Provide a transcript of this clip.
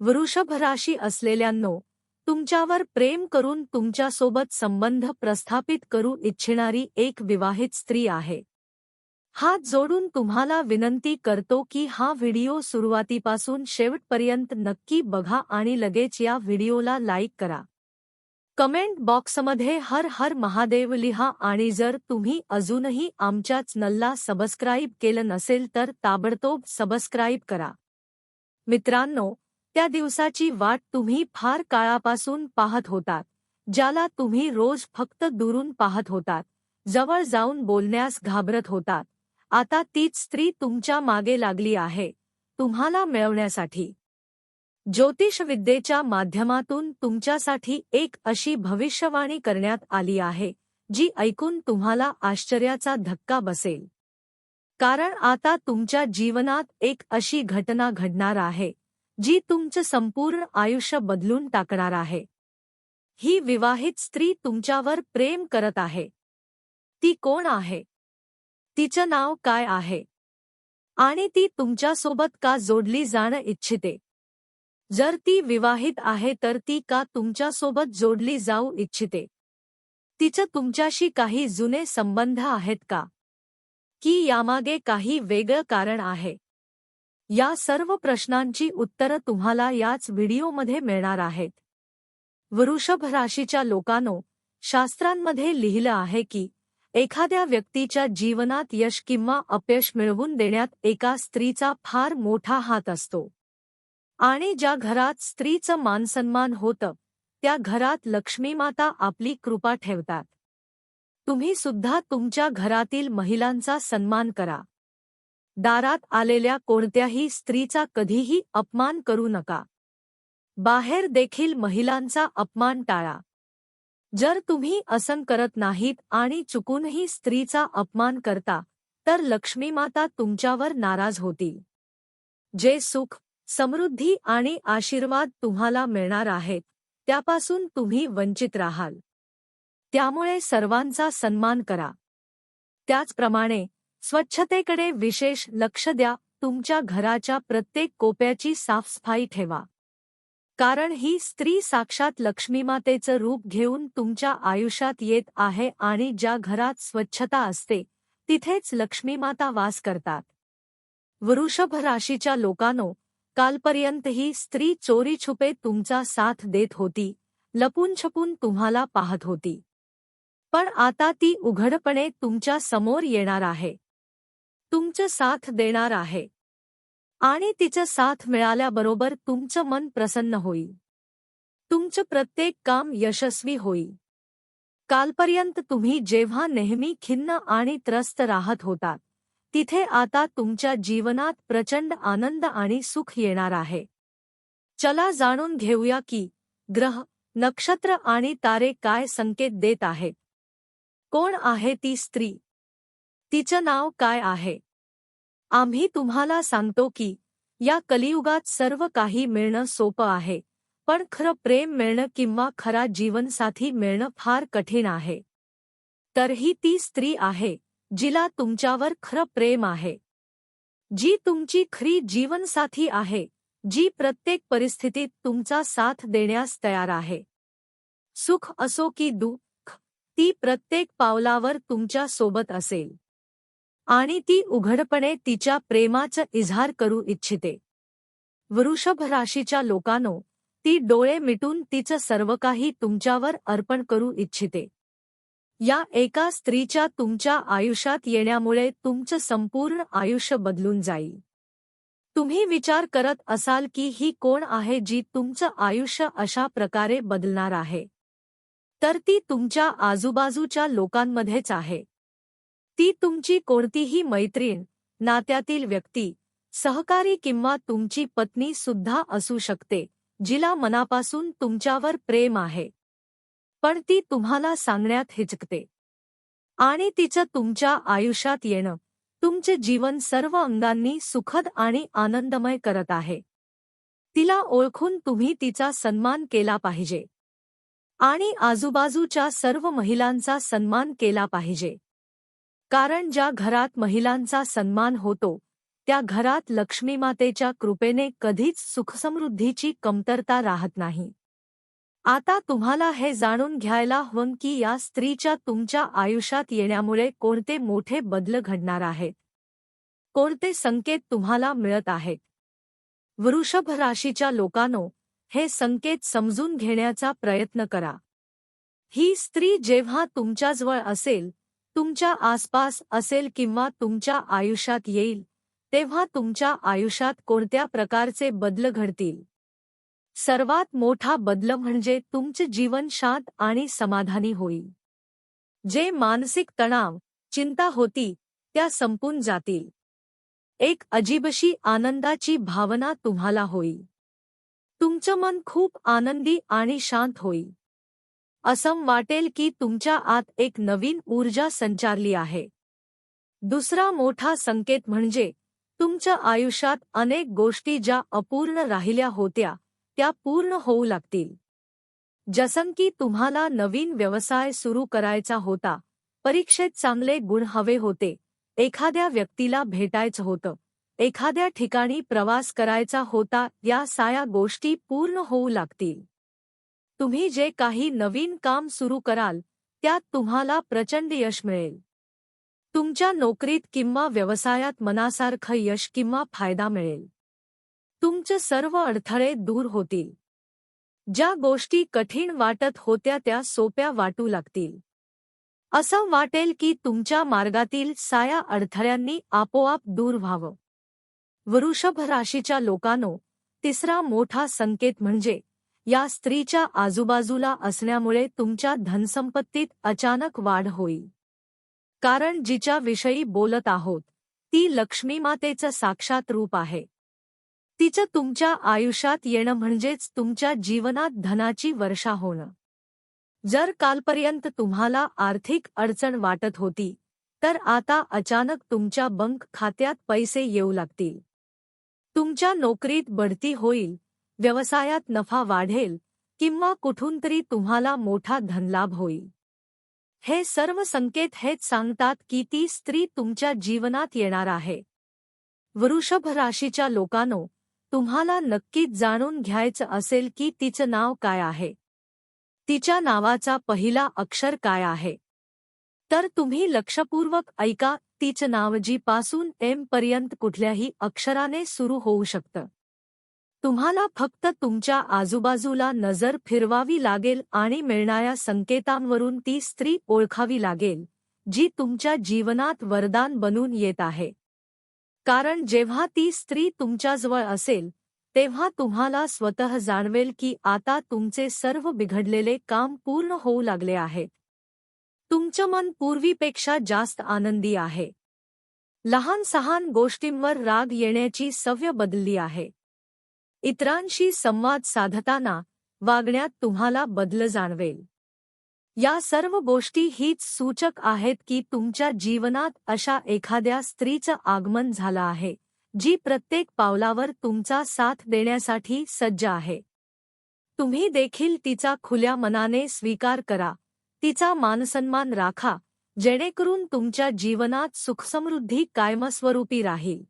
वृषभ राशी असलेल्यांनो तुमच्यावर प्रेम करून तुमच्यासोबत संबंध प्रस्थापित करू इच्छिणारी एक विवाहित स्त्री आहे. हात जोडून तुम्हाला विनंती करतो की हा व्हिडिओ सुरुवातीपासून शेवटपर्यंत नक्की बघा आणि लगेच या व्हिडिओला लाईक करा. कमेंट बॉक्समध्ये हर हर महादेव लिहा आणि जर तुम्ही अजूनही आमच्या चॅनलला सबस्क्राईब केलं नसेल तर ताबडतोब सबस्क्राईब करा. मित्रांनो त्या दिवसाची वाट तुम्ही फार काळापासून पाहत होतात ज्याला तुम्ही रोज फक्त दुरून पाहत होतात जवळ जाऊन बोलण्यास घाबरत होतात. आता तीच स्त्री तुमच्या मागे लागली आहे तुम्हाला मिळवण्यासाठी. ज्योतिषविद्येच्या माध्यमातून तुमच्यासाठी एक अशी भविष्यवाणी करण्यात आली आहे जी ऐकून तुम्हाला आश्चर्याचा धक्का बसेल. कारण आता तुमच्या जीवनात एक अशी घटना घडणार आहे जी तुमचं संपूर्ण आयुष्य बदलून टाकणार आहे. ही विवाहित स्त्री तुमच्यावर प्रेम करत आहे. ती कोण आहे? तिचं नाव काय आहे? आणि ती तुमच्यासोबत का जोडली जाणं इच्छिते? जर ती विवाहित आहे तर ती का तुमच्यासोबत जोडली जाऊ इच्छिते? तिचं तुमच्याशी काही जुने संबंध आहेत का? की यामागे काही वेगळं कारण आहे? या सर्व प्रश्नांची उत्तरं तुम्हाला याच व्हिडिओमध्ये मिळणार आहेत. वृषभ राशीच्या लोकांनो शास्त्रांमध्ये लिहिलं आहे की एखाद्या व्यक्तीच्या जीवनात यश किंवा अपयश मिळवून देण्यात एका स्त्रीचा फार मोठा हात असतो. आणि ज्या घरात स्त्रीचं मानसन्मान होतं त्या घरात लक्ष्मीमाता आपली कृपा ठेवतात. तुम्ही सुद्धा तुमच्या घरातील महिलांचा सन्मान करा. दारात आलेल्या कोणत्याही स्त्रीचा कधीही अपमान करू नका. बाहेर देखील महिलांचा अपमान टाळा. जर तुम्ही असं करत नाहीत आणि चुकूनही स्त्रीचा अपमान करता तर लक्ष्मीमाता तुमच्यावर नाराज होतील. जे सुख समृद्धी आणि आशीर्वाद तुम्हाला मिळणार आहेत त्यापासून तुम्ही वंचित राहाल. त्यामुळे सर्वांचा सन्मान करा. त्याचप्रमाणे स्वच्छतेकडे विशेष लक्ष द्या तुमच्या घराच्या प्रत्येक कोप्याची साफसफाई ठेवा. कारण ही स्त्री साक्षात लक्ष्मीमातेचं रूप घेऊन तुमच्या आयुष्यात येत आहे आणि ज्या घरात स्वच्छता असते तिथेच लक्ष्मीमाता वास करतात. वृषभ राशीच्या लोकांनो कालपर्यंत ही स्त्री चोरी छुपे तुमचा साथ देत होती लपून छपून तुम्हाला पाहत होती. पण आता ती उघडपणे तुमच्यासमोर येणार आहे. तुमचं साथ देणार आहे. आणि तिचं साथ मिळाल्याबरोबर तुमचं मन प्रसन्न होईल. तुमचं प्रत्येक काम यशस्वी होईल. कालपर्यंत तुम्ही जेव्हा नेहमी खिन्न आणि त्रस्त राहत होता तिथे आता तुमच्या जीवनात प्रचंड आनंद आणि सुख येणार आहे. चला जाणून घेऊया की ग्रह नक्षत्र आणि तारे काय संकेत देत आहेत. कोण आहे ती स्त्री? तिचं नाव काय आहे? आम्ही तुम्हाला सांगतो की या कलियुगात सर्व काही मिळणं सोपं आहे पण खरं प्रेम मिळणं किंवा खरा जीवनसाथी मिळणं फार कठीण आहे. तर ही ती स्त्री आहे जिला तुमच्यावर खरं प्रेम आहे. जी तुमची खरी जीवनसाथी आहे जी प्रत्येक परिस्थितीत तुमचा साथ देण्यास तयार आहे. सुख असो की दुःख ती प्रत्येक पावलावर तुमच्यासोबत असेल. आणि ती उघडपणे तिच्या प्रेमाचं इजहार करू इच्छिते. वृषभ राशीच्या लोकांनो ती डोळे मिटून तिचं सर्व काही तुमच्यावर अर्पण करू इच्छिते. या एका स्त्रीच्या तुमच्या आयुष्यात येण्यामुळे तुमचं संपूर्ण आयुष्य बदलून जाईल. तुम्ही विचार करत असाल की ही कोण आहे जी तुमचं आयुष्य अशा प्रकारे बदलणार आहे. तर ती तुमच्या आजूबाजूच्या लोकांमध्येच आहे. ती तुमची कोणतीही मैत्रीण नात्यातील व्यक्ती सहकारी किंवा तुमची पत्नी सुद्धा असू शकते जिला मनापासून तुमच्यावर प्रेम आहे. पण ती तुम्हाला सांगण्यात हिचकते. आणि तिचं तुमच्या आयुष्यात येणं तुमचे जीवन सर्व अंगांनी सुखद आणि आनंदमय करत आहे. तिला ओळखून तुम्ही तिचा सन्मान केला पाहिजे. आणि आजूबाजूच्या सर्व महिलांचा सन्मान केला पाहिजे. कारण ज्या घरात महिलांचा सन्मान होतो त्या घरात लक्ष्मीमातेच्या कृपेने कधीच सुखसमृद्धीची कमतरता राहत नाही. आता तुम्हाला हे जाणून घ्यायला हवं की या स्त्रीच्या तुमच्या आयुष्यात येण्यामुळे कोणते मोठे बदल घडणार आहेत. कोणते संकेत तुम्हाला मिळत आहेत. वृषभ राशीच्या लोकांनो हे संकेत समजून घेण्याचा प्रयत्न करा. ही स्त्री जेव्हा तुमच्याजवळ असेल तुमच्या आसपास असेल किंवा तुमच्या आयुष्यात येईल तेव्हा तुमच्या आयुष्यात कोणत्या प्रकारचे बदल घडतील? सर्वात मोठा बदल म्हणजे तुमचे जीवन शांत आणि समाधानी होईल. जे मानसिक तणाव चिंता होती त्या संपून जातील. एक अजीबशी आनंदाची भावना तुम्हाला होईल. तुमचं मन खूप आनंदी आणि शांत होईल. असं वाटेल की तुमच्या आत एक नवीन ऊर्जा संचारली आहे. दुसरा मोठा संकेत म्हणजे तुमच्या आयुष्यात अनेक गोष्टी ज्या अपूर्ण राहिल्या होत्या त्या पूर्ण होऊ लागतील. जसं की तुम्हाला नवीन व्यवसाय सुरू करायचा होता परीक्षेत चांगले गुण हवे होते एखाद्या व्यक्तीला भेटायचं होतं एखाद्या ठिकाणी प्रवास करायचा होता या साया गोष्टी पूर्ण होऊ लागतील. तुम्ही जे काही नवीन काम सुरू कराल त्यात तुम्हाला प्रचंड यश मिळेल. तुमच्या नोकरीत किंवा व्यवसायात मनासारखं यश किंवा फायदा मिळेल. तुमचे सर्व अडथळे दूर होतील. ज्या गोष्टी कठीण वाटत होत्या त्या सोप्या वाटू लागतील. असं वाटेल की तुमच्या मार्गातील साया अडथळ्यांनी आपोआप दूर व्हावं. वृषभ राशीच्या लोकांनो तिसरा मोठा संकेत म्हणजे या स्त्रीच्या आजूबाजूला असण्यामुळे तुमच्या धनसंपत्तीत अचानक वाढ होईल. कारण जिच्याविषयी बोलत आहोत ती लक्ष्मीमातेचं साक्षात रूप आहे. तिचं तुमच्या आयुष्यात येणं म्हणजेच तुमच्या जीवनात धनाची वर्षा होणं. जर कालपर्यंत तुम्हाला आर्थिक अडचण वाटत होती तर आता अचानक तुमच्या बंक खात्यात पैसे येऊ लागतील. तुमच्या नोकरीत बढती होईल व्यवसायात नफा वाढेल किंवा कुठून तरी तुम्हाला मोठा धनलाभ होईल. हे सर्व संकेत हेच सांगतात की ती स्त्री तुमच्या जीवनात येणार आहे. वृषभ राशीच्या लोकांनो तुम्हाला नक्कीच जाणून घ्यायचं असेल की तिचं नाव काय आहे. तिच्या नावाचा पहिला अक्षर काय आहे? तर तुम्ही लक्षपूर्वक ऐका तिचं नाव जी पासून एम पर्यंत कुठल्याही अक्षराने सुरू होऊ शकतं. तुम्हाला फक्त तुमच्या आजूबाजूला नजर फिरवावी लागेल आणि मिळणाऱ्या संकेतांवरून ती स्त्री ओळखावी लागेल जी तुमच्या जीवनात वरदान बनून येत आहे. कारण जेव्हा ती स्त्री तुमच्याजवळ असेल तेव्हा तुम्हाला स्वतः जाणवेल की आता तुमचे सर्व बिघडलेले काम पूर्ण होऊ लागले आहे. तुमचं मन पूर्वीपेक्षा जास्त आनंदी आहे. लहान सहान गोष्टींवर राग येण्याची सव्य बदलली आहे. इतरांशी संवाद साधताना वागण्यात तुम्हाला बदल जाणवेल. या सर्व गोष्टी हीच सूचक आहेत की तुमच्या जीवनात अशा एखाद्या स्त्रीचं आगमन झालं आहे जी प्रत्येक पावलावर तुमचा साथ देण्यासाठी सज्ज आहे. तुम्ही देखील तिचा खुल्या मनाने स्वीकार करा तिचा मानसन्मान राखा जेणेकरून तुमच्या जीवनात सुखसमृद्धी कायमस्वरूपी राहील.